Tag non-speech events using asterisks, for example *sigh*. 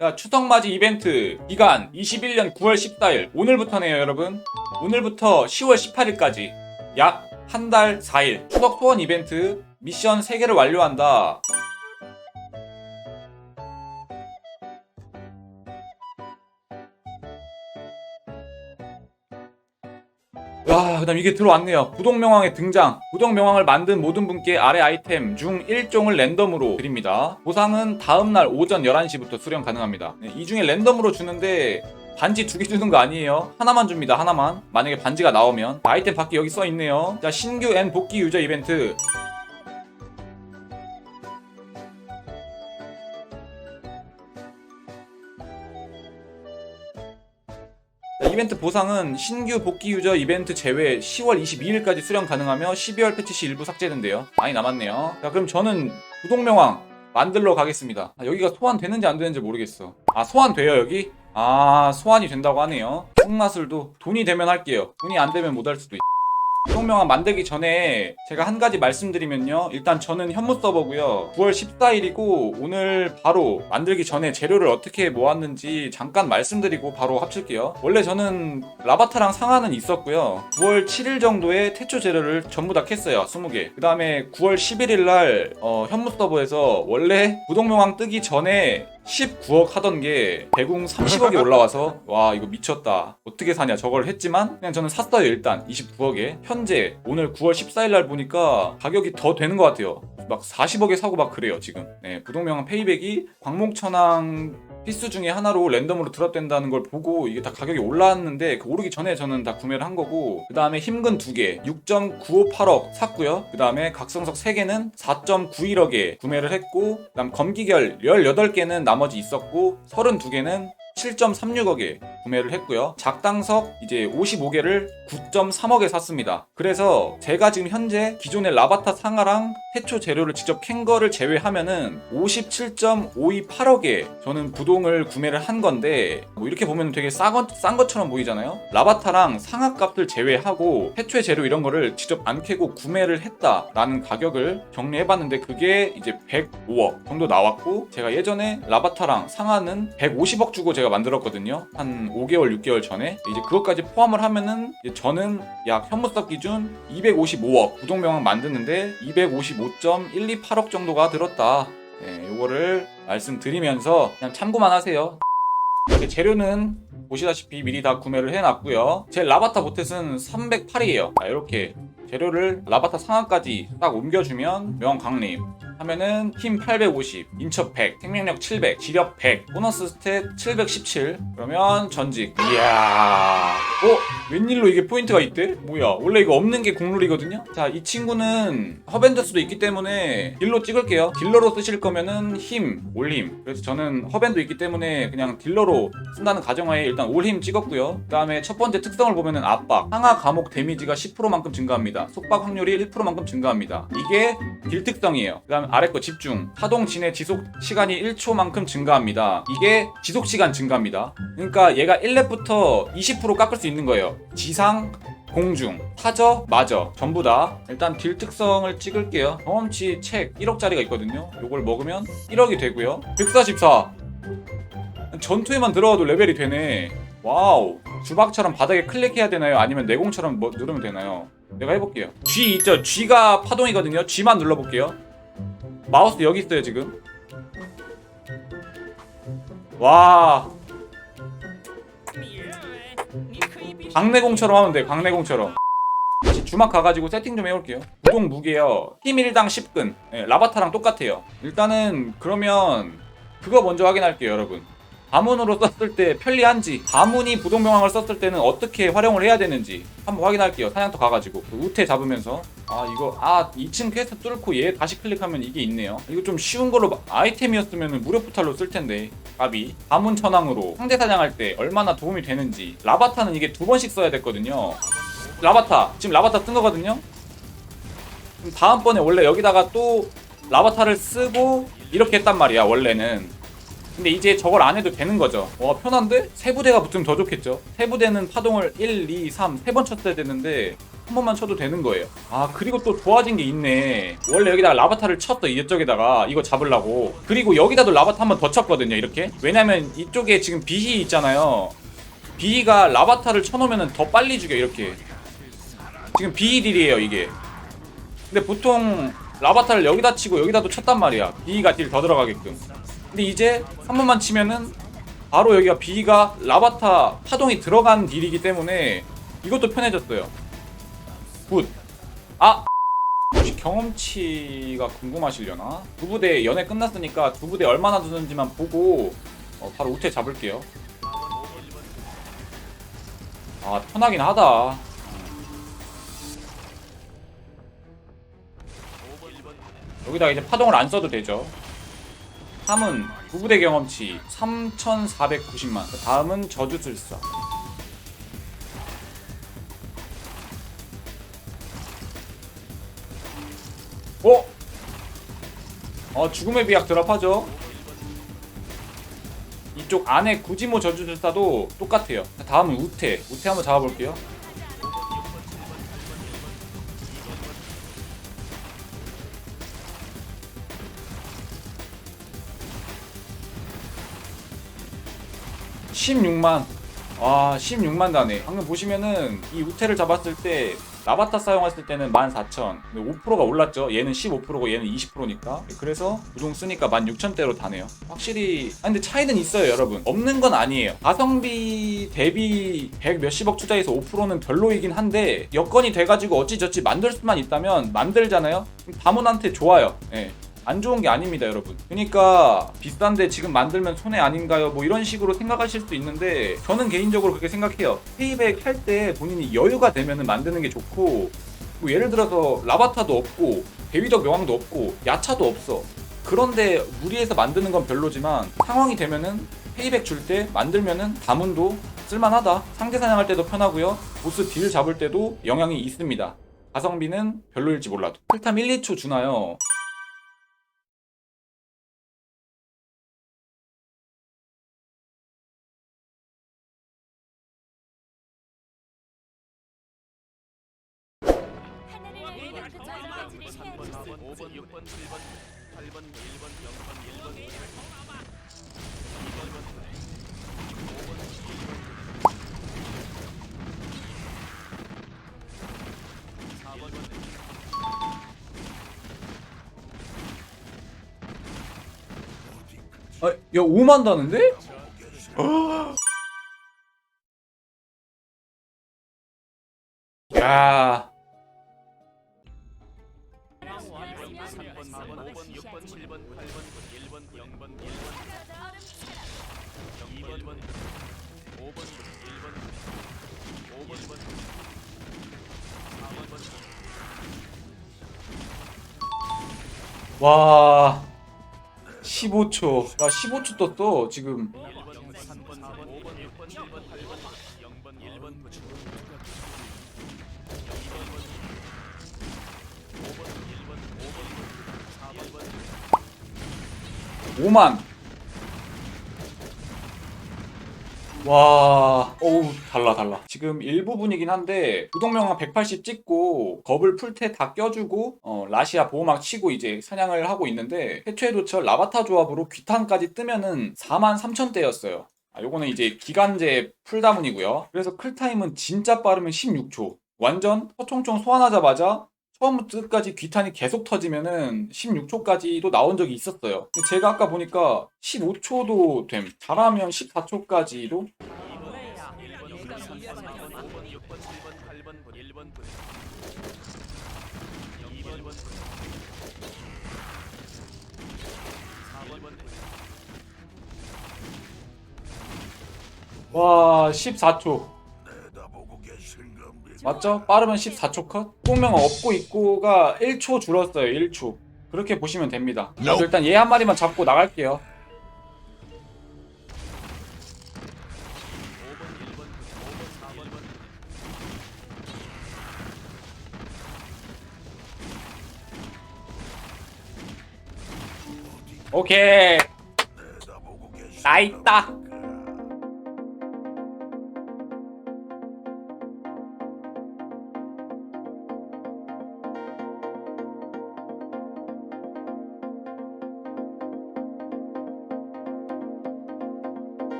자, 추석맞이 이벤트 기간 21년 9월 14일 오늘부터네요 여러분. 오늘부터 10월 18일까지 약 한 달 4일 추석 소원 이벤트 미션 3개를 완료한다 와, 그 다음 이게 들어왔네요. 부동명왕의 등장. 부동명왕을 만든 모든 분께 아래 아이템 중 1종을 랜덤으로 드립니다. 보상은 다음날 오전 11시부터 수령 가능합니다. 네, 이 중에 랜덤으로 주는데 반지 두 개 주는 거 아니에요. 하나만 줍니다. 하나만. 만약에 반지가 나오면 아이템 밖에 여기 써 있네요. 자, 신규 N 복귀 유저 이벤트. 이벤트 보상은 신규 복귀 유저 이벤트 제외 10월 22일까지 수령 가능하며 12월 패치 시 일부 삭제된대요. 많이 남았네요. 자, 그럼 저는 부동명왕 만들러 가겠습니다. 아, 여기가 소환되는지 안 되는지 모르겠어. 아, 소환돼요, 여기? 아, 소환이 된다고 하네요. 흑마술도 돈이 되면 할게요. 돈이 안 되면 못 할 수도 있 부동명왕 만들기 전에 제가 한 가지 말씀드리면요. 일단 저는 현무 서버고요. 9월 14일이고 오늘 바로 만들기 전에 재료를 어떻게 모았는지 잠깐 말씀드리고 바로 합칠게요. 원래 저는 라바타랑 상하는 있었고요. 9월 7일 정도에 태초 재료를 전부 다 캤어요. 20개. 그 다음에 9월 11일 날 어, 현무 서버에서 원래 부동명왕 뜨기 전에 19억 하던 게 대궁 30억이 *laughs* 올라와서 와 이거 미쳤다. 어떻게 사냐 저걸 했지만 그냥 저는 샀어요 일단. 29억에. 현재 오늘 9월 14일 날 보니까 가격이 더 되는 것 같아요. 막 40억에 사고 막 그래요 지금. 네, 부동명왕 페이백이 광목천왕 필수 중에 하나로 랜덤으로 드랍된다는 걸 보고 이게 다 가격이 올랐는데 그 오르기 전에 저는 다 구매를 한 거고 그 다음에 힘근 2개 6.958억 샀고요. 그 다음에 각성석 3개는 4.91억에 구매를 했고 그 다음 검기결 18개는 나머지 있었고 32개는 7.36억에 구매를 했고요. 작당석 이제 55개를 9.3억에 샀습니다. 그래서 제가 지금 현재 기존의 라바타 상하랑 태초 재료를 직접 캔 거를 제외하면은 57.528억에 저는 부동을 구매를 한 건데 뭐 이렇게 보면 되게 싸 것, 싼 것처럼 보이잖아요. 라바타랑 상하 값을 제외하고 태초의 재료 이런 거를 직접 안 캐고 구매를 했다라는 가격을 정리해봤는데 그게 이제 105억 정도 나왔고 제가 예전에 라바타랑 상하는 150억 주고 제가 만들었거든요. 한 5개월, 6개월 전에 이제 그것까지 포함을 하면은 저는 약 현무석 기준 255억 부동명왕 만드는데 255.128억 정도가 들었다. 네, 요거를 말씀드리면서 그냥 참고만 하세요. 재료는 보시다시피 미리 다 구매를 해놨고요. 제 라바타 보텟은 308이에요. 자, 이렇게 재료를 라바타 상하까지 딱 옮겨주면 명왕 강림 하면은 힘 850, 인첩 100, 생명력 700, 지력 100, 보너스 스탯 717 그러면 전직. 이야. 어? 웬일로 이게 포인트가 있대? 뭐야. 원래 이거 없는 게 국룰이거든요? 자 이 친구는 허밴드스도 있기 때문에 딜로 찍을게요. 딜러로 쓰실 거면은 힘, 올힘. 그래서 저는 허밴드 있기 때문에 그냥 딜러로 쓴다는 가정하에 일단 올힘 찍었고요. 그 다음에 첫 번째 특성을 보면은 압박. 상하 감옥 데미지가 10%만큼 증가합니다. 속박 확률이 1%만큼 증가합니다. 이게 딜 특성이에요. 그 다음에 아래 거 집중. 파동 진의 지속 시간이 1초만큼 증가합니다. 이게 지속 시간 증가합니다. 그러니까 얘가 1렙부터 20% 깎을 수 있는 거예요. 지상 공중, 타저, 마저. 전부 다 일단 딜 특성을 찍을게요. 경험치 책 1억짜리가 있거든요. 요걸 먹으면 1억이 되고요. 144 전투에만 들어가도 레벨이 되네. 와우. 주박처럼 바닥에 클릭해야 되나요? 아니면 내공처럼 뭐 누르면 되나요? 내가 해볼게요. G 있죠? G가 파동이거든요. G만 눌러볼게요 마우스 여기 있어요 지금. 와. 강내공처럼 하면 돼 강내공처럼. 다시 주막 가가지고 세팅 좀 해볼게요. 구동 무게요. 힘 1당 10근. 예, 라바타랑 똑같아요. 일단은 그러면 그거 먼저 확인할게요 여러분 가문으로 썼을 때 편리한지 가문이 부동명왕을 썼을 때는 어떻게 활용을 해야 되는지 한번 확인할게요. 사냥터 가가지고. 그 우태 잡으면서. 아 이거 아 2층 퀘스트 뚫고 얘 다시 클릭하면 이게 있네요. 이거 좀 쉬운 걸로 마- 아이템이었으면 무료 포탈로 쓸 텐데. 가비 가문 천왕으로 상대 사냥할 때 얼마나 도움이 되는지. 라바타는 이게 두 번씩 써야 됐거든요. 라바타 지금 라바타 뜬 거거든요? 다음번에 원래 여기다가 또 라바타를 쓰고 이렇게 했단 말이야 원래는 근데 이제 저걸 안 해도 되는 거죠. 와 편한데? 세 부대가 붙으면 더 좋겠죠. 세 부대는 파동을 1, 2, 3 세 번 쳤어야 되는데 한 번만 쳐도 되는 거예요. 아 그리고 또 좋아진 게 있네. 원래 여기다가 라바타를 쳤어 이쪽에다가 이거 잡으려고. 그리고 여기다도 라바타 한 번 더 쳤거든요 이렇게. 왜냐면 이쪽에 지금 비히 있잖아요. 비히가 라바타를 쳐놓으면 더 빨리 죽여 이렇게. 지금 비히 딜이에요 이게. 근데 보통 라바타를 여기다 치고 여기다도 쳤단 말이야. 비히가 딜 더 들어가게끔. 근데 이제 한 번만 치면은 바로 여기가 B가 라바타 파동이 들어간 딜이기 때문에 이것도 편해졌어요. 굿. 아! 혹시 경험치가 궁금하시려나? 두 부대 연애 끝났으니까 두 부대 얼마나 두는지만 보고 어, 바로 우태 잡을게요. 아 편하긴 하다. 여기다 이제 파동을 안 써도 되죠. 3은 부부대 경험치 3,490만. 그 다음은 저주술사. 어? 어 죽음의 비약 드랍하죠. 이쪽 안에 구지모 저주술사도 똑같아요. 그 다음은 우태. 우태 한번 잡아볼게요. (16만) 아 16만 다네. 방금 보시면은 이 우태를 잡았을 때 라바타 사용했을 때는 14,000 5%가 올랐죠. 얘는 15%고 얘는 20%니까. 그래서 부종 쓰니까 16,000대로 다네요. 확실히 아 근데 차이는 있어요 여러분. 없는 건 아니에요. 가성비 대비 100 몇십억 투자해서 5%는 별로이긴 한데 여건이 돼가지고 어찌저찌 만들 수만 있다면 만들잖아요? 다문한테 좋아요. 예. 안 좋은 게 아닙니다, 여러분. 그러니까 비싼데 지금 만들면 손해 아닌가요? 뭐 이런 식으로 생각하실 수도 있는데 저는 개인적으로 그렇게 생각해요. 페이백 할 때 본인이 여유가 되면 만드는 게 좋고 뭐 예를 들어서 라바타도 없고 대위적 명왕도 없고 야차도 없어. 그런데 무리해서 만드는 건 별로지만 상황이 되면은 페이백 줄 때 만들면은 다문도 쓸만하다. 상대 사냥할 때도 편하고요. 보스 딜 잡을 때도 영향이 있습니다. 가성비는 별로일지 몰라도. 풀탐 1, 2초 주나요? 하늘을 잃은 그 전까지를 헤아렸을 5번, 6번, 7번, 8번, 1번, 0번, 1번, 아, 야 5만 다는데? *gasps* 야, 7번, 8번, 1번, 0번, 1번, 2번, 1번, 5번, 1번, 5번, 1번, 4번, 와, 15초. 야 15초 떴어 지금. 5만. 와, 어우, 달라, 달라. 지금 일부분이긴 한데, 부동명왕 180 찍고, 겁을 풀 테 다 껴주고, 어, 라시아 보호막 치고 이제 사냥을 하고 있는데, 해초의 도처 라바타 조합으로 귀탄까지 뜨면은 4만 3천대였어요. 아, 요거는 이제 기간제 풀다문이고요. 그래서 클타임은 진짜 빠르면 16초. 완전 서총총 소환하자마자 처음부터 끝까지 귀탄이 계속 터지면은 16초까지도 나온 적이 있었어요. 제가 아까 보니까 15초도 됨. 잘하면 14초까지도 5번, 6번, 7번, 8번, 1번, 2번, 1번, 4번, 와 14초. 맞죠? 빠르면 14초 컷? 꽁명 업고 있고가 1초 줄었어요. 1초. 그렇게 보시면 됩니다. 저도 일단 얘 한 마리만 잡고 나갈게요. 오케이. 나 있다.